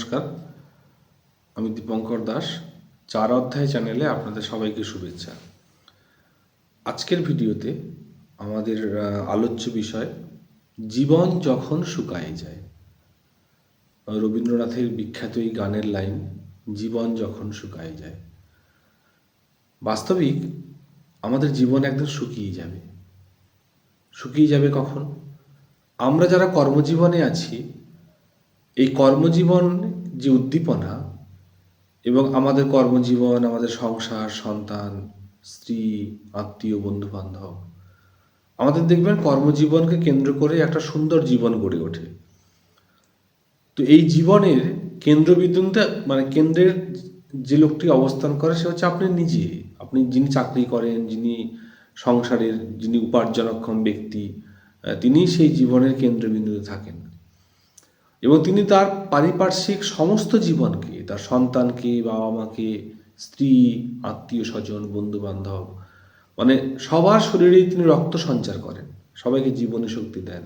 নমস্কার। আমি দীপঙ্কর দাস। চার অধ্যায় চ্যানেলে আপনাদের সবাইকে শুভেচ্ছা। আজকের ভিডিওতে আমাদের আলোচ্য বিষয়, জীবন যখন শুকায় যায়। রবীন্দ্রনাথের বিখ্যাত এই গানের লাইন, জীবন যখন শুকায় যায়। বাস্তবিক আমাদের জীবন একদম শুকিয়ে যাবে। শুকিয়ে যাবে কখন? আমরা যারা কর্মজীবনে আছি এই কর্মজীবন যে উদ্দীপনা এবং আমাদের কর্মজীবন, আমাদের সংসার, সন্তান, স্ত্রী, আত্মীয় বন্ধু বান্ধব আমাদের দেখবেন কর্মজীবনকে কেন্দ্র করে একটা সুন্দর জীবন গড়ে ওঠে। তো এই জীবনের কেন্দ্রবিন্দুতে মানে কেন্দ্রের যে লোকটি অবস্থান করে, সে হচ্ছে আপনি নিজে। আপনি যিনি চাকরি করেন, যিনি সংসারের, যিনি উপার্জনক্ষম ব্যক্তি তিনিই সেই জীবনের কেন্দ্রবিন্দুতে থাকেন। এবং তিনি তার পারিপার্শ্বিক সমস্ত জীবনকে, তার সন্তানকে বাবা মাকে স্ত্রী, আত্মীয় স্বজন বন্ধু বান্ধব মানে সবার শরীরেই তিনি রক্ত সঞ্চার করেন, সবাইকে জীবনে শক্তি দেন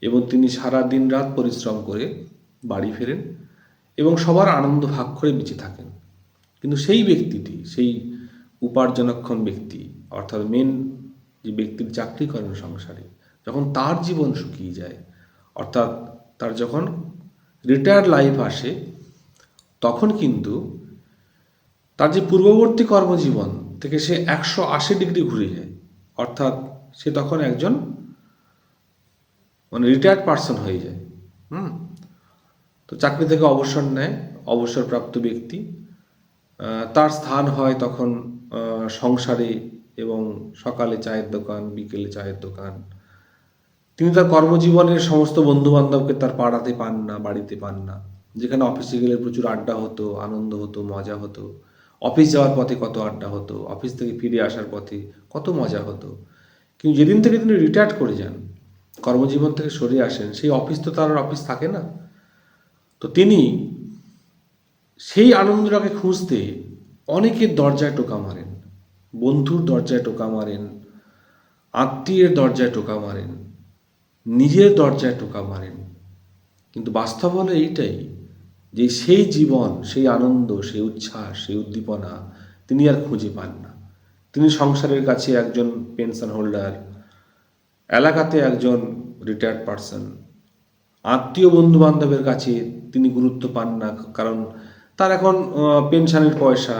এবং তিনি সারা দিন রাত পরিশ্রম করে বাড়ি ফেরেন এবং সবার আনন্দ ভাগ করে বেঁচে থাকেন। কিন্তু সেই ব্যক্তিটি, সেই উপার্জনক্ষম ব্যক্তি, অর্থাৎ মেন যে ব্যক্তির চাকরি করেন সংসারে, যখন তার জীবন শুকিয়ে যায়, অর্থাৎ তার যখন রিটায়ার্ড লাইফ আসে, তখন কিন্তু তার যে পূর্ববর্তী কর্মজীবন থেকে সে একশো আশি ডিগ্রি ঘুরে যায়। অর্থাৎ সে তখন একজন মানে রিটায়ার্ড পার্সন হয়ে যায়। হুম? তো চাকরি থেকে অবসর নেয়, অবসরপ্রাপ্ত ব্যক্তি। তার স্থান হয় তখন সংসারে এবং সকালে চায়ের দোকান, বিকেলে চায়ের দোকান। তিনি তার কর্মজীবনের সমস্ত বন্ধু বান্ধবকে তার পাড়াতে পান না, বাড়িতে পান না। যেখানে অফিসে গেলে প্রচুর আড্ডা হতো, আনন্দ হতো, মজা হতো। অফিস যাওয়ার পথে কত আড্ডা হতো অফিস থেকে ফিরে আসার পথে কত মজা হতো। কিন্তু যেদিন থেকে তিনি রিটায়ার্ড করে যান, কর্মজীবন থেকে সরে আসেন, সেই অফিস তো তার অফিস থাকে না। তো তিনি সেই আনন্দটাকে খুঁজতে অনেকের দরজায় টোকা মারেন। বন্ধুর দরজায় টোকা মারেন, আত্মীয়ের দরজায় টোকা মারেন। নিজের দরজায় টোকা মারেন। কিন্তু বাস্তব হলো এইটাই যে সেই জীবন, সেই আনন্দ, সেই উচ্ছ্বাস, সেই উদ্দীপনা তিনি আর খুঁজে পান না। তিনি সংসারের কাছে একজন পেনশন হোল্ডার, এলাকাতে একজন রিটায়ার্ড পার্সন আত্মীয় বন্ধু বান্ধবের কাছে তিনি গুরুত্ব পান না, কারণ তার এখন পেনশনের পয়সা,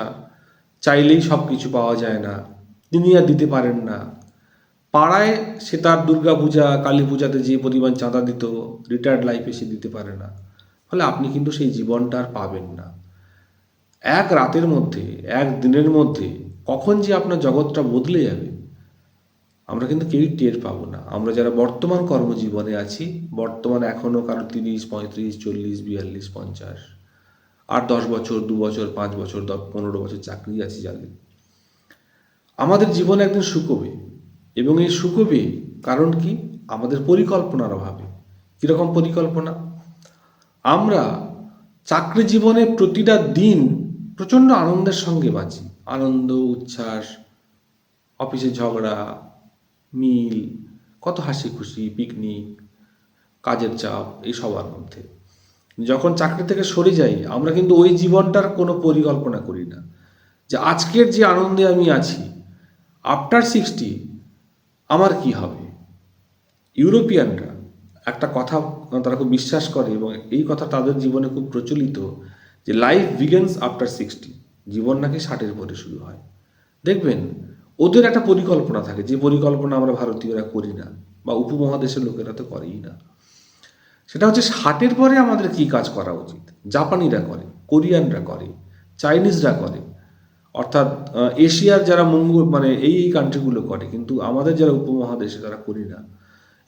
চাইলেই সব কিছু পাওয়া যায় না, তিনি আর দিতে পারেন না। পাড়ায় সে তার দুর্গা পূজা, কালী পূজাতে যে পরিমাণ চাঁদা দিত রিটায়ার্ড লাইফে সে দিতে পারে না। ফলে আপনি কিন্তু সেই জীবনটা আর পাবেন না। এক রাতের মধ্যে, এক দিনের মধ্যে কখন যে আপনার জগৎটা বদলে যাবে, আমরা কিন্তু কেউই টের পাবো না। আমরা যারা বর্তমান কর্মজীবনে আছি, বর্তমানে এখনও কারও তিরিশ, পঁয়ত্রিশ, চল্লিশ, বিয়াল্লিশ, পঞ্চাশ আর দশ বছর, দু বছর, পাঁচ বছর, দশ, পনেরো বছর চাকরি আছি যাদের। আমাদের জীবন একদিন শুকোবে। এবং এই শুকোবে কারণ কি? আমাদের পরিকল্পনার অভাবে। কীরকম পরিকল্পনা? আমরা চাকরি জীবনে প্রতিটা দিন প্রচণ্ড আনন্দের সঙ্গে বাঁচি আনন্দ, উচ্ছ্বাস, অফিসে ঝগড়া, মিল, কত হাসি খুশি পিকনিক, কাজের চাপ, এই সবার মধ্যে। যখন চাকরি থেকে সরে যাই, আমরা কিন্তু ওই জীবনটার কোনো পরিকল্পনা করি না। যে আজকের যে আনন্দে আমি আছি আফটার সিক্সটি আমার কি হবে? ইউরোপিয়ানরা একটা কথা তারা খুব বিশ্বাস করে এবং এই কথা তাদের জীবনে খুব প্রচলিত যে লাইফ বিগেন্স আফটার সিক্সটি জীবন নাকি ষাটের পরে শুরু হয়। দেখবেন, ওদের একটা পরিকল্পনা থাকে, যে পরিকল্পনা আমরা ভারতীয়রা করি না বা উপমহাদেশের লোকেরা তো করেই না। সেটা হচ্ছে ষাটের পরে আমাদের কি কাজ করা উচিত? জাপানিরা করে, কোরিয়ানরা করে, চাইনিজরা করে। অর্থাৎ এশিয়ার যারা মঙ্গল মানে এই এই কান্ট্রিগুলো করে, কিন্তু আমাদের যারা উপমহাদেশে তারা করি না।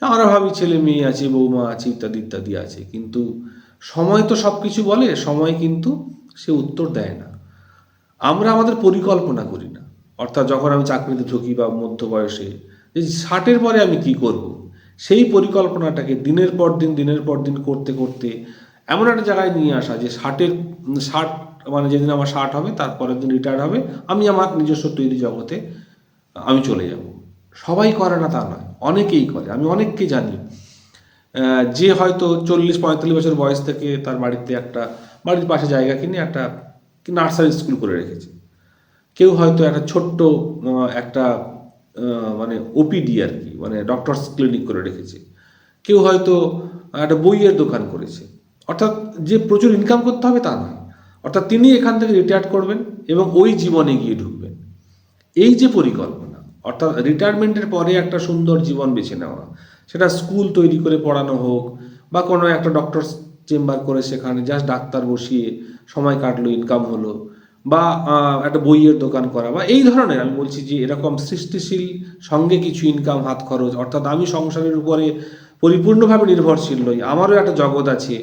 আমরা ভাবি ছেলে মেয়ে আছে, বৌমা আছে, ইত্যাদি ইত্যাদি আছে, কিন্তু সময় তো সব কিছু বলে, সময় কিন্তু সে উত্তর দেয় না। আমরা আমাদের পরিকল্পনা করি না। অর্থাৎ যখন আমি চাকরিতে ঢুকি বা মধ্য বয়সে যে ষাটের পরে আমি কি করব? সেই পরিকল্পনাটাকে দিনের পর দিন, দিনের পর দিন করতে করতে এমন একটা জায়গায় নিয়ে আসা যে ষাটের, ষাট মানে যেদিন আমার ষাট হবে তারপরের দিন রিটায়ার হবে, আমি আমার নিজস্ব তৈরি জগতে, আমি চলে যাব। সবাই করে না তা নয়, অনেকেই করে, আমি অনেককে জানি। যে হয়তো চল্লিশ, পঁয়তাল্লিশ বছর বয়স থেকে তার বাড়িতে একটা, বাড়ির পাশে জায়গা কিনে একটা নার্সারি স্কুল করে রেখেছে। কেউ হয়তো একটা ছোট্ট একটা মানে ওপিডি আর কি মানে ডক্টরস ক্লিনিক করে রেখেছে। কেউ হয়তো একটা বইয়ের দোকান করেছে। অর্থাৎ যে প্রচুর ইনকাম করতে হবে তা নয়। অর্থাৎ তিনি এখান থেকে রিটায়ার করবেন এবং ওই জীবনে গিয়ে ঢুকবেন। এই যে পরিকল্পনা, অর্থাৎ রিটায়ারমেন্টের পরে একটা সুন্দর জীবন বেছে নেওয়া, সেটা স্কুল তৈরি করে পড়ানো হোক বা কোনো একটা ডক্টর চেম্বার করে সেখানে জাস্ট ডাক্তার বসিয়ে সময় কাটলো ইনকাম হলো বা একটা বইয়ের দোকান করা বা এই ধরনের আমি বলছি যে এরকম সৃষ্টিশীল সঙ্গে কিছু ইনকাম হাত খরচ, অর্থাৎ আমি সংসারের উপরে পরিপূর্ণভাবে নির্ভরশীল নই, আমারও একটা জগৎ আছে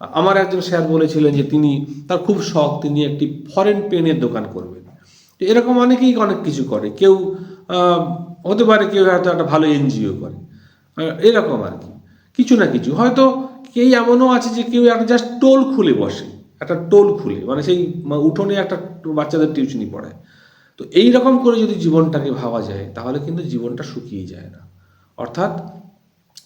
আমার একজন স্যার বলেছিলেন যে তিনি, তার খুব শখ, তিনি একটি ফরেন পেনের দোকান করবেন। তো এরকম অনেকেই অনেক কিছু করে। কেউ হতে পারে কেউ হয়তো একটা ভালো এনজিও করে। এরকম আর কি। কিছু না কিছু। হয়তো কেউ এমনও আছে যে কেউ একটা জাস্ট টোল খুলে বসে। একটা টোল খুলে। মানে সেই উঠোনে একটা বাচ্চাদের টিউশনি পড়ায়। তো এই রকম করে যদি জীবনটাকে ভাবা যায়, তাহলে কিন্তু জীবনটা শুকিয়ে যায় না। অর্থাৎ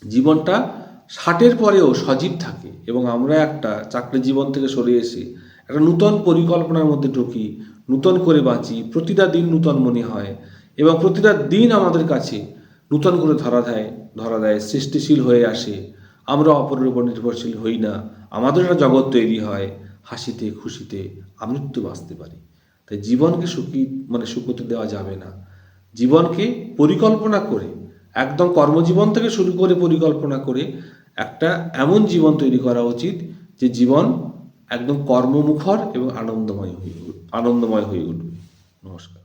জীবনটা ষাটের পরেও সজীব থাকে এবং আমরা একটা চাকরি জীবন থেকে সরে এসে একটা নূতন পরিকল্পনার মধ্যে ঢুকি, নূতন করে বাঁচি, প্রতিটা দিন নূতন মনে হয় এবং প্রতিটা দিন আমাদের কাছে নূতন করে ধরা দেয় ধরা দেয়, সৃষ্টিশীল হয়ে আসে। আমরা অপরের উপর নির্ভরশীল হই না, আমাদের একটা জগৎ তৈরি হয়, হাসিতে, খুশিতে, আমৃত্যু বাঁচতে পারি। তাই জীবনকে সুখী মানে সুখতে দেওয়া যাবে না। জীবনকে পরিকল্পনা করে, একদম কর্মজীবন থেকে শুরু করে পরিকল্পনা করে একটা এমন জীবন তৈরি করা উচিত যে জীবন একদম কর্মমুখর এবং আনন্দময় হয়ে আনন্দময় হয়ে উঠবে। নমস্কার।